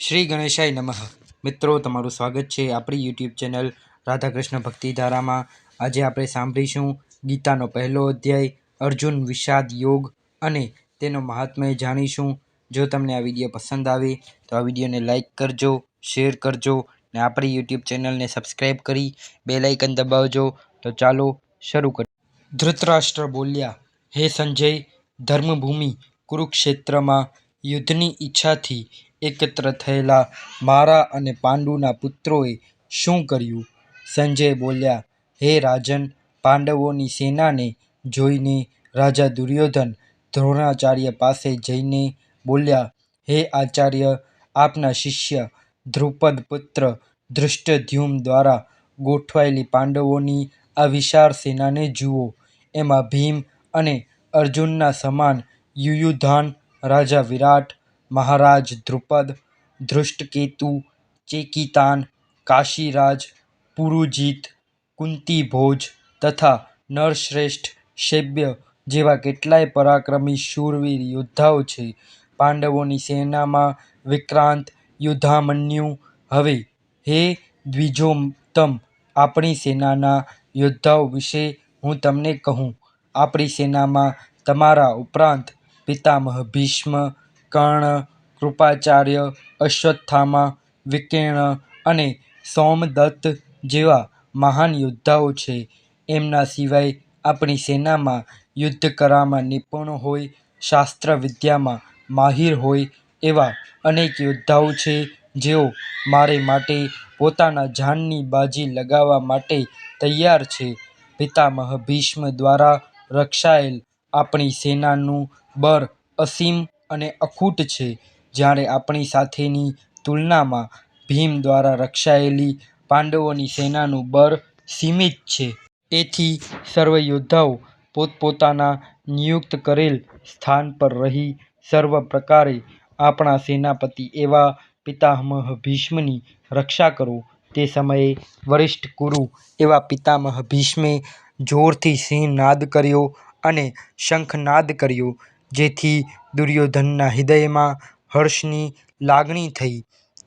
શ્રી ગણેશાય નમઃ. મિત્રો, તમારું સ્વાગત છે આપણી યુટ્યુબ ચેનલ રાધાકૃષ્ણ ભક્તિધારામાં. આજે આપણે સાંભળીશું ગીતાનો પહેલો અધ્યાય, અર્જુન વિષાદ યોગ અને તેનો મહાત્મ્ય જાણીશું. જો તમને આ વીડિયો પસંદ આવે, તો આ વિડીયોને લાઇક કરજો, શેર કરજો ને આપણી યુટ્યુબ ચેનલને સબસ્ક્રાઈબ કરી બે લાઇકન દબાવજો. તો ચાલો શરૂ કરીએ. ધૃતરાષ્ટ્ર બોલ્યા, હે સંજય, ધર્મભૂમિ કુરુક્ષેત્રમાં યુદ્ધની ઈચ્છાથી એકત્ર થયેલા મારા અને પાંડુના પુત્રોએ શું કર્યું? સંજય બોલ્યા, હે રાજન, પાંડવોની સેનાને જોઈને રાજા દુર્યોધન દ્રોણાચાર્ય પાસે જઈને બોલ્યા, હે આચાર્ય, આપના શિષ્ય ધ્રુપદ પુત્ર ધૃષ્ટધ્યુમ દ્વારા ગોઠવાયેલી પાંડવોની આ વિશાળ સેનાને જુઓ. એમાં ભીમ અને અર્જુનના સમાન યુયુધાન રાજા વિરાટ મહારાજ ધ્રુપદ ધૃષ્ટકેતુ ચેકિતાન, કાશીરાજ, પુરુજીત, કુંતીભોજ તથા નરશ્રેષ્ઠ શૈબ્ય જેવા કેટલાય પરાક્રમી શૂરવીર યોદ્ધાઓ છે. પાંડવોની સેનામાં વિક્રાંત, યુદ્ધામન્યુ, હવે હે દ્વિજોત્તમ, આપણી સેનાના યોદ્ધાઓ વિશે હું તમને કહું, આપણી સેનામાં તમારા ઉપરાંત પિતામહ ભીષ્મ, કર્ણ કૃપાચાર્ય, અશ્વત્થામા, વિકર્ણ અને સોમદત્ત જેવા મહાન યોદ્ધાઓ છે. એમના સિવાય આપણી સેનામાં યુદ્ધ કળામાં નિપુણ હોય, શાસ્ત્ર વિદ્યામાં માહિર હોય એવા અનેક યોદ્ધાઓ છે. જેઓ મારે માટે પોતાના જાનની બાજી લગાવવા માટે તૈયાર છે. પિતામહ ભીષ્મ દ્વારા રક્ષાયેલ આપણી સેનાનું બળ અસીમ અને અખૂટ છે. જ્યારે આપણી સાથેની તુલનામાં ભીમ દ્વારા રક્ષાયેલી પાંડવોની સેનાનું બળ સીમિત છે. તેથી સર્વ યોદ્ધાઓ પોતપોતાના નિયુક્ત કરેલ સ્થાન પર રહી સર્વ પ્રકારે આપણા સેનાપતિ એવા પિતામહ ભીષ્મની રક્ષા કરો. તે સમયે વરિષ્ઠ કુરુ એવા પિતામહ ભીષ્મે જોરથી સિંહનાદ કર્યો અને શંખનાદ કર્યો, જેથી દુર્યોધનના હૃદયમાં હર્ષની લાગણી થઈ.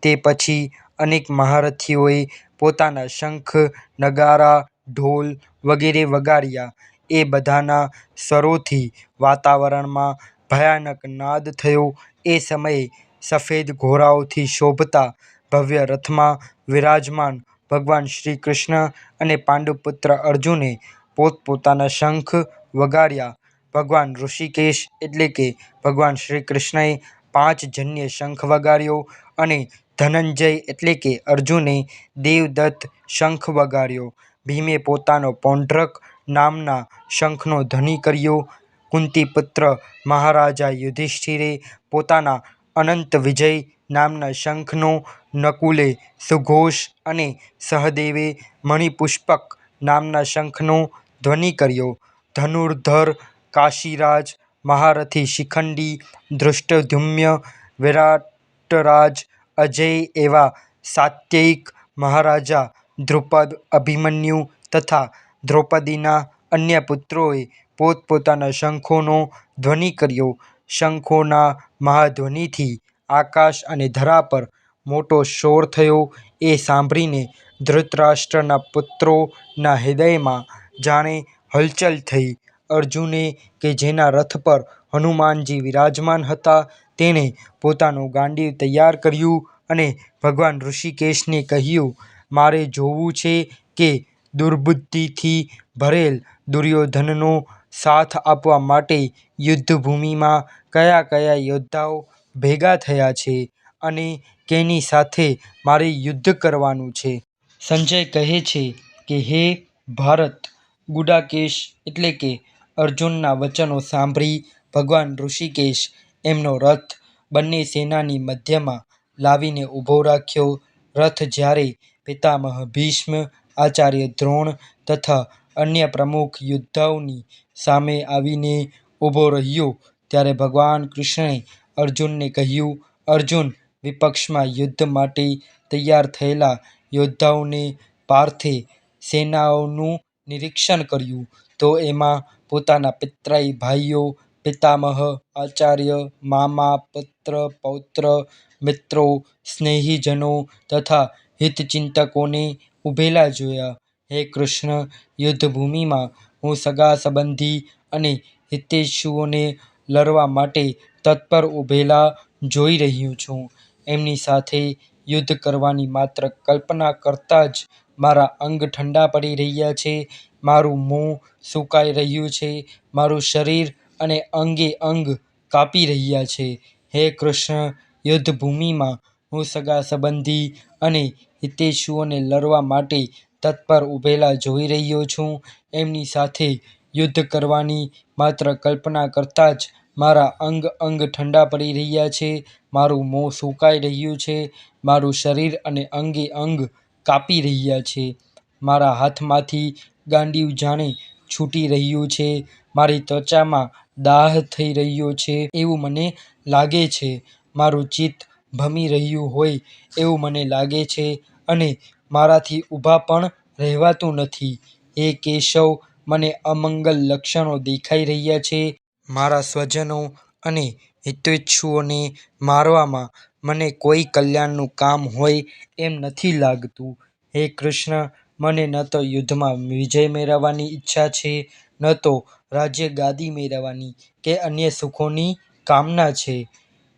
તે પછી અનેક મહારથીઓએ પોતાના શંખ, નગારા, ઢોલ વગેરે વગાડ્યા. એ બધાના સ્વરોથી વાતાવરણમાં ભયાનક નાદ થયો. એ સમયે સફેદ ઘોડાઓથી શોભતા ભવ્ય રથમાં વિરાજમાન ભગવાન શ્રી કૃષ્ણ અને પાંડુપુત્ર અર્જુને પોતપોતાના શંખ વગાડ્યા. ભગવાન ઋષિકેશ એટલે કે ભગવાન શ્રી કૃષ્ણએ પાંચજન્ય શંખ વગાડ્યો અને ધનંજય એટલે કે અર્જુને દેવદત્ત શંખ વગાડ્યો. ભીમે પોતાનો પૌંડ્રક નામના શંખનો ધ્વનિ કર્યો. કુંતીપુત્ર મહારાજા યુધિષ્ઠિરે પોતાના અનંત વિજય નામના શંખનો નકુલે સુઘોષ અને સહદેવે મણિપુષ્પક નામના શંખનો ધ્વનિ કર્યો. ધનુર્ધર કાશીરાજ મહારથી શિખંડી ધૃષ્ટદ્યુમ્ન વિરાટરાજ, અજેય એવા સાત્યકિ મહારાજા દ્રુપદ અભિમન્યુ તથા દ્રૌપદીના અન્ય પુત્રોએ પોતપોતાના શંખોનો ધ્વનિ કર્યો. શંખોના મહાધ્વનિથી આકાશ અને ધરા પર મોટો શોર થયો. એ સાંભળીને ધૃતરાષ્ટ્રના પુત્રોના હૃદયમાં જાણે હલચલ થઈ. અર્જુને કે જેના રથ પર હનુમાનજી વિરાજમાન હતા, તેણે પોતાનું ગાંડિવ તૈયાર કર્યું અને ભગવાન ઋષિકેશને કહ્યું, મારે જોવું છે કે દુર્બુદ્ધિથી ભરેલ દુર્યોધનનો સાથ આપવા માટે યુદ્ધભૂમિમાં કયા કયા યોદ્ધાઓ ભેગા થયા છે અને કેની સાથે મારે યુદ્ધ કરવાનું છે? સંજય કહે છે કે, હે ભારત, ગુડાકેશ એટલે કે અર્જુનના વચનો સાંભળી ભગવાન ઋષિકેશ એમનો રથ બંને સેનાની મધ્યમાં લાવીને ઊભો રાખ્યો. રથ જ્યારે પિતામહ ભીષ્મ, આચાર્ય દ્રોણ તથા અન્ય પ્રમુખ યોદ્ધાઓની સામે આવીને ઊભો રહ્યો ત્યારે ભગવાન કૃષ્ણે અર્જુનને કહ્યું, અર્જુન, વિપક્ષમાં યુદ્ધ માટે તૈયાર થયેલા યોદ્ધાઓને પાર્થે સેનાઓનું નિરીક્ષણ કર્યું. તો એમાં પોતાના પિતરાઈ ભાઈઓ, પિતામહ, આચાર્ય, મામા, પુત્ર, પૌત્ર, મિત્રો, સ્નેહીજનો તથા હિતચિંતકોને ઊભેલા જોયા. હે કૃષ્ણ, યુદ્ધભૂમિમાં હું સગા સંબંધી અને હિતેશુઓને લડવા માટે તત્પર ઊભેલા જોઈ રહ્યું છું. એમની સાથે યુદ્ધ કરવાની માત્ર કલ્પના કરતાં જ મારા અંગ ઠંડા પડી રહ્યા છે. મારું મોં સુકાઈ રહ્યું છે, મારું શરીર અને અંગે અંગ કાપી રહ્યા છે. હે કૃષ્ણ, યુદ્ધભૂમિમાં હું સગા સંબંધી અને હિતેશુઓને લડવા માટે તત્પર ઊભેલા જોઈ રહ્યો છું. એમની સાથે યુદ્ધ કરવાની માત્ર કલ્પના કરતાં જ મારા અંગ અંગ ઠંડા પડી રહ્યા છે. મારું મોં સુકાઈ રહ્યું છે, મારું શરીર અને અંગે અંગ કાપી રહ્યા છે. મારા હાથમાંથી ગાંડિયું જાણે છૂટી રહ્યું છે. મારી ત્વચામાં દાહ થઈ રહ્યો છે એવું મને લાગે છે. મારું ચિત્ત ભમી રહ્યું હોય એવું મને લાગે છે અને મારાથી ઊભા પણ રહેવાતું નથી. હે કેશવ મને અમંગલ લક્ષણો દેખાઈ રહ્યા છે. મારા સ્વજનો અને હિતેચ્છુઓને મારવામાં મને કોઈ કલ્યાણનું કામ હોય એમ નથી લાગતું. હે કૃષ્ણ મને ન તો યુદ્ધમાં વિજય મેળવવાની ઈચ્છા છે, ન તો રાજ્ય ગાદી મેળવવાની કે અન્ય સુખોની કામના છે.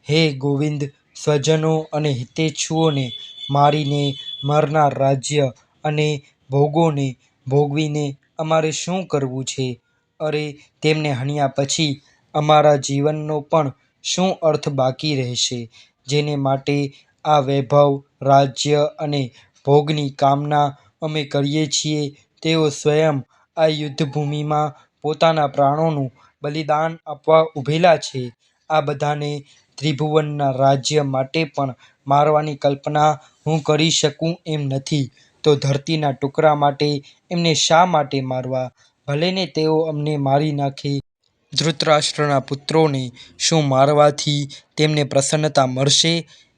હે ગોવિંદ, સ્વજનો અને હિતેચ્છુઓને મારીને મારનાર રાજ્ય અને ભોગોને ભોગવીને અમારે શું કરવું છે? અરે, તેમને હણ્યા પછી અમારા જીવનનો પણ શું અર્થ બાકી રહેશે? જેને માટે આ વૈભવ, રાજ્ય અને ભોગની કામના અમે કરીએ છીએ, તેઓ સ્વયં આ યુદ્ધભૂમિમાં પોતાના પ્રાણોનું બલિદાન આપવા ઊભેલા છે. આ બધાને ત્રિભુવનના રાજ્ય માટે પણ મારવાની કલ્પના હું કરી શકું એમ નથી. તો ધરતીના ટુકડા માટે એમને શા માટે મારવા? ભલેને તેઓ અમને મારી નાખે. ધૃતરાષ્ટ્રના પુત્રોને શું મારવાથી તેમને પ્રસન્નતા મળશે?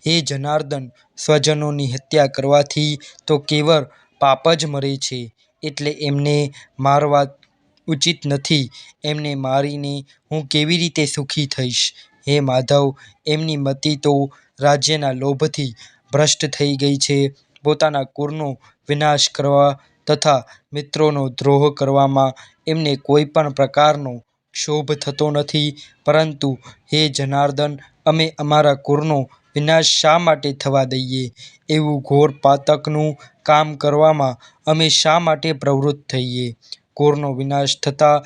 હે જનાર્દન, સ્વજનોની હત્યા કરવાથી તો કેવળ પાપ જ મરે છે, એટલે એમને મારવા ઉચિત નથી. એમને મારીને હું કેવી રીતે સુખી થઈશ? હે માધવ, એમની મતિ તો રાજ્યના લોભથી ભ્રષ્ટ થઈ ગઈ છે. પોતાના કુળનો વિનાશ કરવા તથા મિત્રોનો દ્રોહ કરવામાં એમને કોઈ પણ પ્રકારનો ક્ષોભ થતો નથી. પરંતુ હે જનાર્દન, અમે અમારા કુળનો વિનાશ શા માટે થવા દઈએ? એવું ઘોર પાતકનું કામ કરવામાં અમે શા માટે પ્રવૃત્ત થઈએ? કોરનો વિનાશ થતાં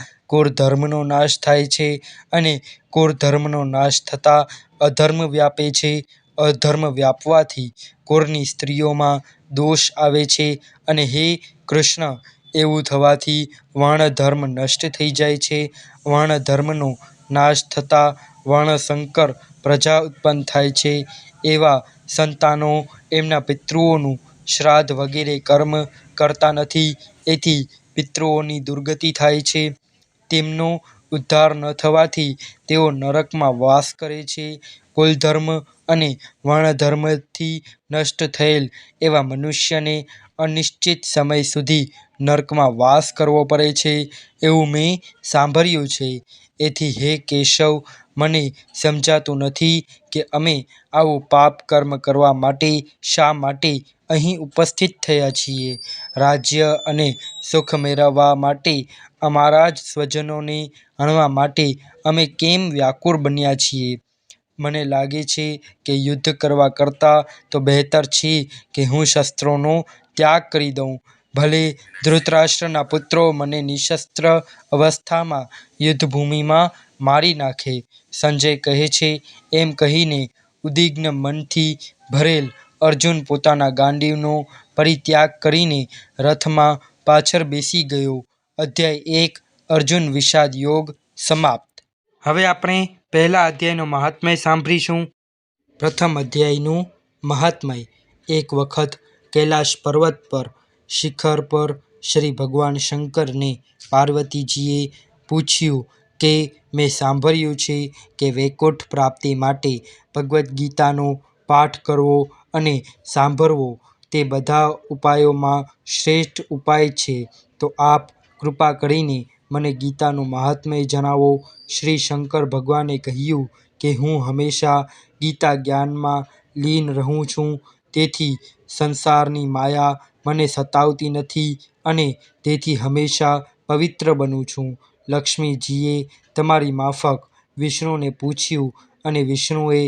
ધર્મનો નાશ થાય છે અને કોર ધર્મનો નાશ થતાં અધર્મ વ્યાપે છે. અધર્મ વ્યાપવાથી કોરની સ્ત્રીઓમાં દોષ આવે છે અને હે કૃષ્ણ, એવું થવાથી વર્ણધર્મ નષ્ટ થઈ જાય છે. વર્ણધર્મનો નાશ થતાં વર્ણશંકર પ્રજા ઉત્પન્ન થાય છે. એવા સંતાનો એમના પિતૃઓનું શ્રાદ્ધ વગેરે કર્મ કરતા નથી. એથી પિતૃઓની દુર્ગતિ થાય છે. તેમનો ઉદ્ધાર ન થવાથી તેઓ નરકમાં વાસ કરે છે. કુલધર્મ અને વર્ણધર્મથી નષ્ટ થયેલ એવા મનુષ્યને અનિશ્ચિત સમય સુધી નરકમાં વાસ કરવો પડે છે. એવું મેં સાંભળ્યું છે. એથી હે કેશવ મને સમજાતું નથી કે અમે આવું પાપ કર્મ કરવા માટે શા માટે અહીં ઉપસ્થિત થયા છીએ. રાજ્ય અને સુખ મેળવવા માટે અમારા જ સ્વજનોને હણવા માટે અમે કેમ વ્યાકુળ બન્યા છીએ? મને લાગે છે કે યુદ્ધ કરવા કરતાં તો બહેતર છે કે હું શસ્ત્રોનો ત્યાગ કરી દઉં. ભલે ધૃતરાષ્ટ્રના પુત્રો મને નિઃશસ્ત્ર અવસ્થામાં યુદ્ધભૂમિમાં મારી નાખે સંજય કહે છે, એમ કહીને ઉદ્વિગ્ન મનથી ભરેલ અર્જુન પોતાના ગાંડીવનો પરિત્યાગ કરીને રથમાં પાછળ બેસી ગયો. અધ્યાય એક, અર્જુન વિષાદ યોગ સમાપ્ત. હવે આપણે પહેલા અધ્યાયનું મહાત્મ્ય સાંભળીશું. પ્રથમ અધ્યાયનું મહાત્મય. એક વખત કૈલાશ પર્વત પર, શિખર પર શ્રી ભગવાન શંકરને પાર્વતીજીએ પૂછ્યું કે મેં સાંભળ્યું છે કે વૈકુંઠ પ્રાપ્તિ માટે ભગવદ્ ગીતાનો પાઠ કરવો અને સાંભળવો, તે બધા ઉપાયોમાં શ્રેષ્ઠ ઉપાય છે. તો આપ કૃપા કરીને મને ગીતાનું મહાત્મ્ય જણાવો. શ્રી શંકર ભગવાને કહ્યું કે હું હંમેશા ગીતા જ્ઞાનમાં લીન રહું છું. તેથી સંસારની માયા મને સતાવતી નથી અને તેથી હંમેશા પવિત્ર બનું છું. લક્ષ્મીજીએ તમારી માફક વિષ્ણુને પૂછ્યું અને વિષ્ણુએ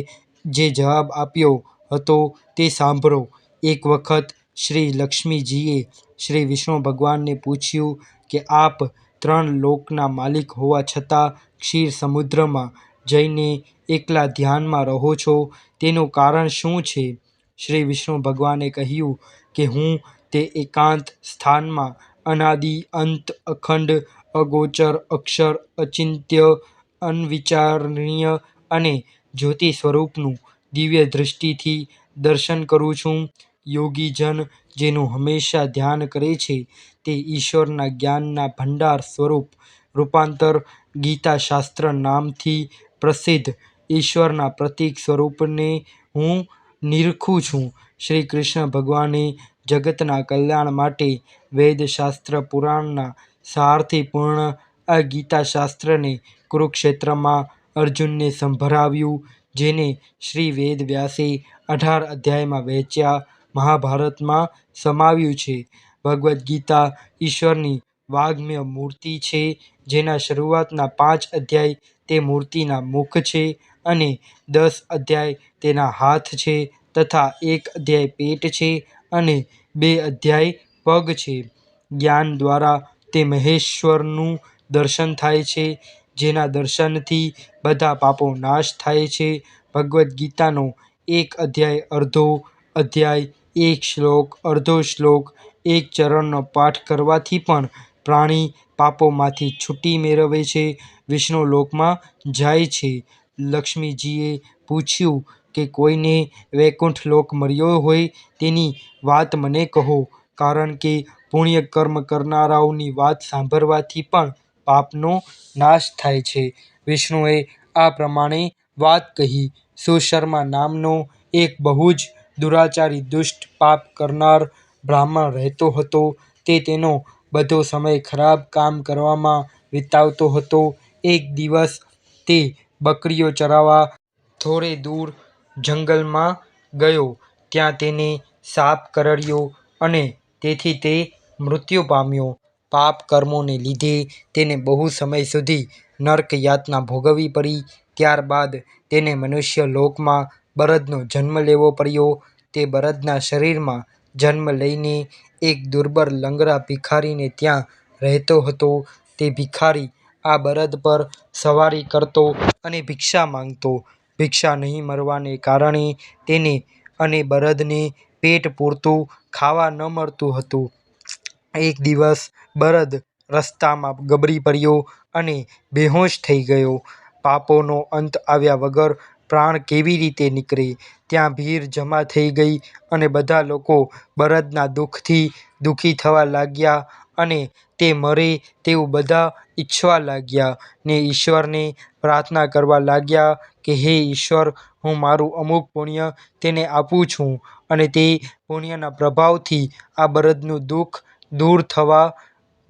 જે જવાબ આપ્યો હતો તે સાંભળો. એક વખત શ્રી લક્ષ્મીજીએ શ્રી વિષ્ણુ ભગવાનને પૂછ્યું કે આપ ત્રણ લોકના માલિક હોવા છતાં ક્ષીર સમુદ્રમાં જઈને એકલા ધ્યાનમાં રહો છો, તેનું કારણ શું છે? શ્રી વિષ્ણુ ભગવાને કહ્યું કે હું તે એકાંત સ્થાનમાં અનાદિ અંત અખંડ અગોચર, અક્ષર, અચિંત્ય અનવિચારણીય અને જ્યોતિ સ્વરૂપનું દિવ્ય દૃષ્ટિથી દર્શન કરું છું. યોગીજન જેનું હંમેશા ધ્યાન કરે છે તે ઈશ્વરના જ્ઞાનના ભંડાર સ્વરૂપ, રૂપાંતર, ગીતાશાસ્ત્ર નામથી પ્રસિદ્ધ ઈશ્વરના પ્રતીક સ્વરૂપને હું નિરખું છું. શ્રી કૃષ્ણ ભગવાને જગતના કલ્યાણ માટે વેદશાસ્ત્ર પુરાણના સારથી પૂર્ણ આ ગીતાશાસ્ત્રને કુરુક્ષેત્રમાં અર્જુનને સંભળાવ્યું જેને શ્રી વેદવ્યાસે અઢાર અધ્યાયમાં વહેંચ્યા. મહાભારતમાં સમાવ્યું છે. ભગવદ્ ગીતા ઈશ્વરની વાગ્મય મૂર્તિ છે, જેના શરૂઆતના પાંચ અધ્યાય તે મૂર્તિના મુખ છે અને દસ અધ્યાય તેના હાથ છે તથા એક અધ્યાય પેટ છે અને બે અધ્યાય પગ છે. જ્ઞાન દ્વારા તે મહેશ્વરનું દર્શન થાય છે, જેના દર્શનથી બધા પાપો નાશ થાય છે. ભગવદ્ ગીતાનો એક અધ્યાય, અડધો અધ્યાય, એક શ્લોક, અડધો શ્લોક, એક ચરણનો પાઠ કરવાથી પણ પ્રાણી પાપોમાંથી છૂટી મેળવે છે. વિષ્ણુ લોકમાં જાય છે. લક્ષ્મીજીએ પૂછ્યું કે કોઈને વૈકુંઠ લોક મળ્યો હોય તેની વાત મને કહો, કારણ કે પુણ્ય કર્મ કરનારાઓની વાત સાંભળવાથી પણ પાપનો નાશ થાય છે. વિષ્ણુએ આ પ્રમાણે વાત કહી સુશર્મા નામનો એક બહુ જ દુરાચારી દુષ્ટ પાપ કરનાર બ્રાહ્મણ રહેતો હતો. તે તેનો બધો સમય ખરાબ કામ કરવામાં વિતાવતો હતો. એક દિવસ તે બકરીઓ ચરાવવા થોડે દૂર જંગલમાં ગયો. ત્યાં તેને સાપ કરડ્યો અને તેથી તે મૃત્યુ પામ્યો પાપ કર્મોને લીધે તેને બહુ સમય સુધી નર્ક યાતના ભોગવવી પડી. ત્યારબાદ તેને મનુષ્ય લોકમાં બળદનો જન્મ લેવો પડ્યો. તે બળદના શરીરમાં જન્મ લઈને એક દુર્બળ લંગડા ભિખારીને ત્યાં રહેતો હતો. તે ભિખારી આ બળદ પર સવારી કરતો અને ભિક્ષા માંગતો. ભિક્ષા નહીં મળવાને કારણે તેને અને બળદને પેટ પૂરતું, ખાવા ન મળતું હતું. એક દિવસ બળદ રસ્તામાં ગબડી પડ્યો અને બેહોશ થઈ ગયો. પાપોનો અંત આવ્યા વગર પ્રાણ કેવી રીતે નીકળે? ત્યાં ભીડ જમા થઈ ગઈ અને બધા લોકો બળદના દુઃખથી દુઃખી થવા લાગ્યા અને તે મરે તેવું બધા ઈચ્છવા લાગ્યા ને ઈશ્વરને પ્રાર્થના કરવા લાગ્યા કે, હે ઈશ્વર, હું મારું અમુક પુણ્ય તેને આપું છું. અને તે પુણ્યના પ્રભાવથી આ બળદનું દુઃખ દૂર થવા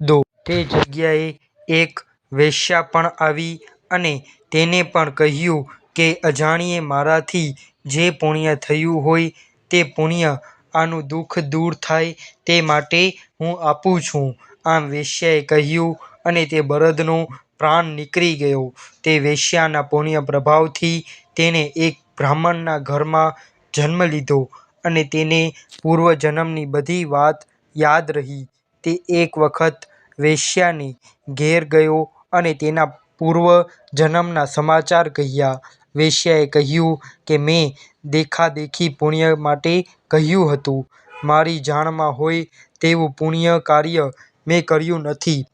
દો. તે જગ્યાએ એક વેશ્યા પણ આવી અને તેને પણ કહ્યું કે, અજાણીએ મારાથી જે પુણ્ય થયું હોય તે પુણ્ય આનું દુઃખ દૂર થાય તે માટે હું આપું છું. આમ વેશ્યાએ કહ્યું અને તે બળદનો પ્રાણ નીકળી ગયો. તે વેશ્યાના પુણ્ય પ્રભાવથી તેણે એક બ્રાહ્મણના ઘરમાં જન્મ લીધો અને તેને પૂર્વજન્મની બધી વાત યાદ રહી. તે એક વખત વેશ્યાને ઘેર ગયો અને તેના પૂર્વ જન્મના સમાચાર કહ્યા. વેશ્યાએ કહ્યું કે, મેં દેખાદેખી પુણ્ય માટે કહ્યું હતું. મારી જાણમાં હોય તેવું પુણ્ય કાર્ય મેં કર્યું નથી.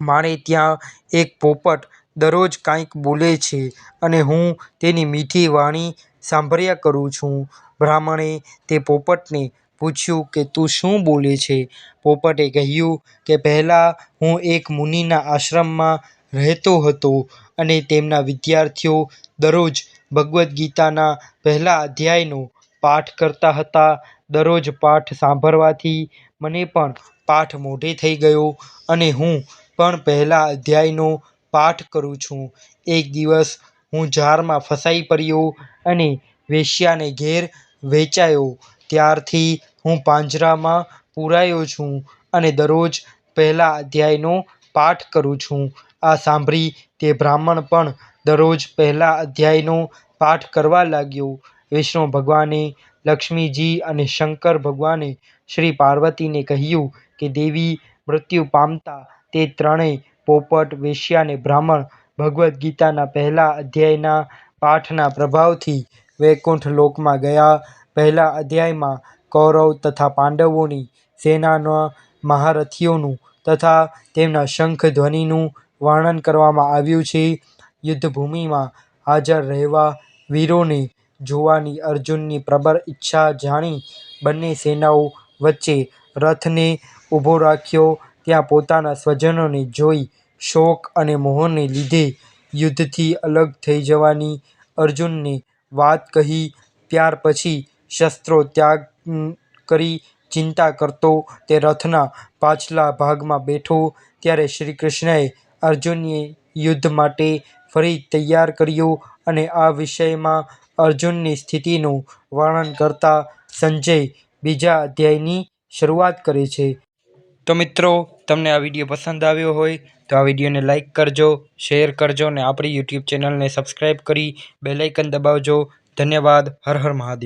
મારે ત્યાં એક પોપટ દરરોજ કાંઈક બોલે છે અને હું તેની મીઠી વાણી સાંભળ્યા કરું છું. બ્રાહ્મણે તે પોપટને પૂછ્યું કે તું શું બોલે છે? પોપટે કહ્યું કે પહેલાં હું એક મુનિના આશ્રમમાં રહેતો હતો અને તેમના વિદ્યાર્થીઓ દરરોજ ભગવદ્ ગીતાના પહેલા અધ્યાયનો પાઠ કરતા હતા. દરરોજ પાઠ સાંભળવાથી મને પણ પાઠ મોઢે થઈ ગયો અને હું પણ પહેલા અધ્યાયનો પાઠ કરું છું. એક દિવસ હું જાળમાં ફસાઈ પડ્યો અને વેશ્યાને ઘેર વેચાયો. ત્યારથી હું પાંજરામાં પૂરાયો છું અને દરરોજ પહેલા અધ્યાયનો પાઠ કરું છું. આ સાંભળી તે બ્રાહ્મણ પણ દરરોજ પહેલા અધ્યાયનો પાઠ કરવા લાગ્યો. વિષ્ણુ ભગવાને લક્ષ્મીજી અને શંકર ભગવાને શ્રી પાર્વતીને કહ્યું કે દેવી મૃત્યુ પામતા તે ત્રણેય પોપટ, વેશ્યા અને બ્રાહ્મણ ભગવદ્ ગીતાના પહેલા અધ્યાયના પાઠના પ્રભાવથી વૈકુંઠ લોકમાં ગયા. પહેલા અધ્યાયમાં કૌરવ તથા પાંડવોની સેનાના મહારથીઓનું તથા તેમના શંખ ધ્વનિનું વર્ણન કરવામાં આવ્યું છે. યુદ્ધભૂમિમાં હાજર રહેવા વીરોને જોવાની અર્જુનની પ્રબળ ઈચ્છા જાણી બંને સેનાઓ વચ્ચે રથને ઊભો રાખ્યો. ત્યાં પોતાના સ્વજનોને જોઈ શોક અને મોહને લીધે યુદ્ધથી અલગ થઈ જવાની અર્જુનને વાત કહી. ત્યાર પછી શસ્ત્રો ત્યાગ કરી ચિંતા કરતો તે રથના પાછલા ભાગમાં બેઠો. ત્યારે શ્રી કૃષ્ણએ અર્જુનને યુદ્ધ માટે ફરી તૈયાર કર્યો અને આ વિષયમાં અર્જુનની સ્થિતિનું વર્ણન કરતા સંજય બીજા અધ્યાયની શરૂઆત કરે છે. તો મિત્રો તમને આ વીડિયો પસંદ આવ્યો હોય તો આ વિડીયોને લાઇક કરજો, શેર કરજો અને આપણી યુટ્યુબ ચેનલને સબસ્ક્રાઈબ કરી બેલાઇકન દબાવજો. ધન્યવાદ. હર હર મહાદેવ.